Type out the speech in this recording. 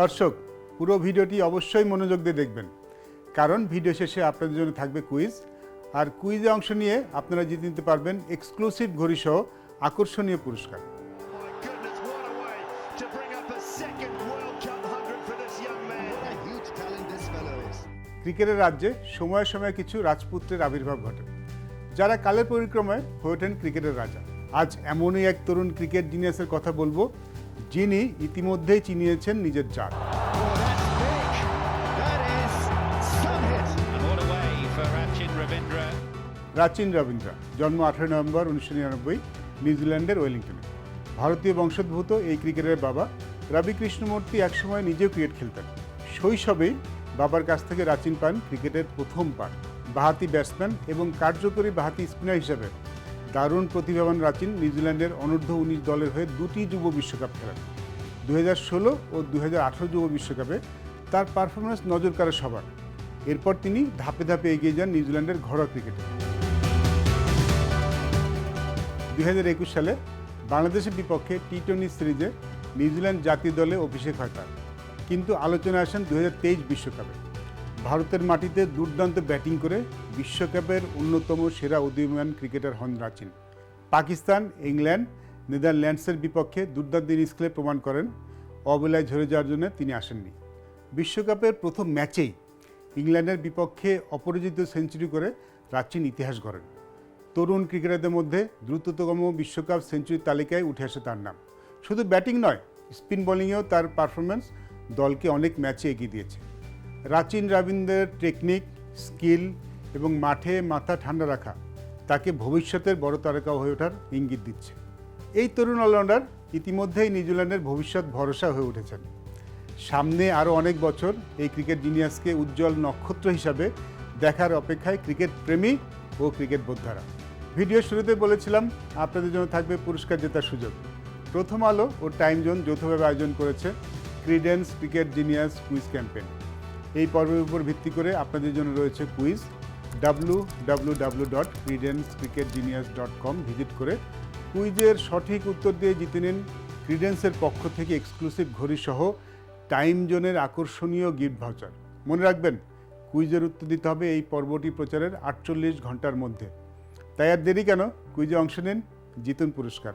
দর্শক, পুরো ভিডিওটি অবশ্যই মনোযোগ দিয়ে দেখবেন। কারণ ভিডিও শেষে আপনাদের জন্য থাকবে কুইজ। আর কুইজে অংশ নিয়ে আপনারা জিতে নিতে পারবেন এক্সক্লুসিভ ঘড়ি সহ আকর্ষণীয় পুরস্কার. ক্রিকেটের রাজ্যে সময়ে সময়ে কিছু রাজপুত্রের আবির্ভাব ঘটে। যারা কালের পরিক্রমায় হয়ে ওঠেন ক্রিকেটের রাজা। আজ এমনই এক তরুণ ক্রিকেট জিনিয়াসের কথা বলব যিনি ইতিমধ্যেই চিনিয়েছেন নিজের জাত. রাচিন রবীন্দ্রা জন্ম আঠারোই নভেম্বর উনিশশো নিরানব্বই নিউজিল্যান্ডের ওয়েলিংটনে। ভারতীয় বংশোদ্ভূত এই ক্রিকেটের বাবা রবি কৃষ্ণমূর্তি একসময় নিজেও ক্রিকেট খেলতেন। শৈশবেই বাবার কাছ থেকে রাচিন পান ক্রিকেটের প্রথম পান বাহাতি ব্যাটসম্যান এবং কার্যকরী বাহাতি স্পিনার হিসেবে দারুণ প্রতিভাবান রাচিন নিউজিল্যান্ডের অনূর্ধ্ব উনিশ দলের হয়ে দুটি যুব বিশ্বকাপ খেলেন। দু ষোলো ও দু আঠেরো যুব বিশ্বকাপে তার পারফরমেন্স নজর কাড়ে সবার। এরপর তিনি ধাপে ধাপে এগিয়ে যান নিউজিল্যান্ডের ঘরোয়া ক্রিকেটে। দু হাজার একুশ সালে বাংলাদেশের বিপক্ষে টি টোয়েন্টি সিরিজে নিউজিল্যান্ড জাতীয় দলে অভিষেক হয় তার। কিন্তু আলোচনায় আসেন দু বিশ্বকাপে। ভারতের মাটিতে দুর্দান্ত ব্যাটিং করে বিশ্বকাপের অন্যতম সেরা উদীয়মান ক্রিকেটার হন রাচিন। পাকিস্তান, ইংল্যান্ড, নেদারল্যান্ডসের বিপক্ষে দুর্দান্ত ইনিংস খেলে প্রমাণ করেন, অবলায় ঝরে যাওয়ার জন্য তিনি আসেননি। বিশ্বকাপের প্রথম ম্যাচেই ইংল্যান্ডের বিপক্ষে অপরাজিত সেঞ্চুরি করে রাচিন ইতিহাস গড়েন। তরুণ ক্রিকেটারদের মধ্যে দ্রুততম বিশ্বকাপ সেঞ্চুরির তালিকায় উঠে আসে তার নাম। শুধু ব্যাটিং নয়, স্পিন বোলিংয়েও তার পারফরমেন্স দলকে অনেক ম্যাচে এগিয়ে দিয়েছে। রাচিন রবীন্দ্রের টেকনিক স্কিল এবং মাঠে মাথা ঠান্ডা রাখা তাকে ভবিষ্যতের বড় তারকা হয়ে ওঠার ইঙ্গিত দিচ্ছে। এই তরুণ অলরাউন্ডার ইতিমধ্যেই নিউজিল্যান্ডের ভবিষ্যৎ ভরসা হয়ে উঠেছেন। সামনে আরও অনেক বছর এই ক্রিকেট জিনিয়াসকে উজ্জ্বল নক্ষত্র হিসাবে দেখার অপেক্ষায় ক্রিকেট প্রেমী ও ক্রিকেট বোদ্ধারা। ভিডিও শুরুতে বলেছিলাম, আপনাদের জন্য থাকবে পুরস্কার জেতার সুযোগ। প্রথম আলো ও টাইম জোন যৌথভাবে আয়োজন করেছে credence cricket genius quiz campaign. এই পর্বের উপর ভিত্তি করে আপনাদের জন্য রয়েছে quiz. W W W dot credence cricket genius dot com visit করে কুইজের সঠিক উত্তর দিয়ে জিতে নিন ক্রিডেন্সের পক্ষ থেকে এক্সক্লুসিভ ঘড়ি সহ টাইম জোনের আকর্ষণীয় গিফট ভাউচার। মনে রাখবেন, কুইজের উত্তর দিতে হবে এই পর্বটি প্রচারের আটচল্লিশ ঘণ্টার মধ্যে। তাই আর দেরি কেন? কুইজে অংশ নিন, জিতুন পুরস্কার।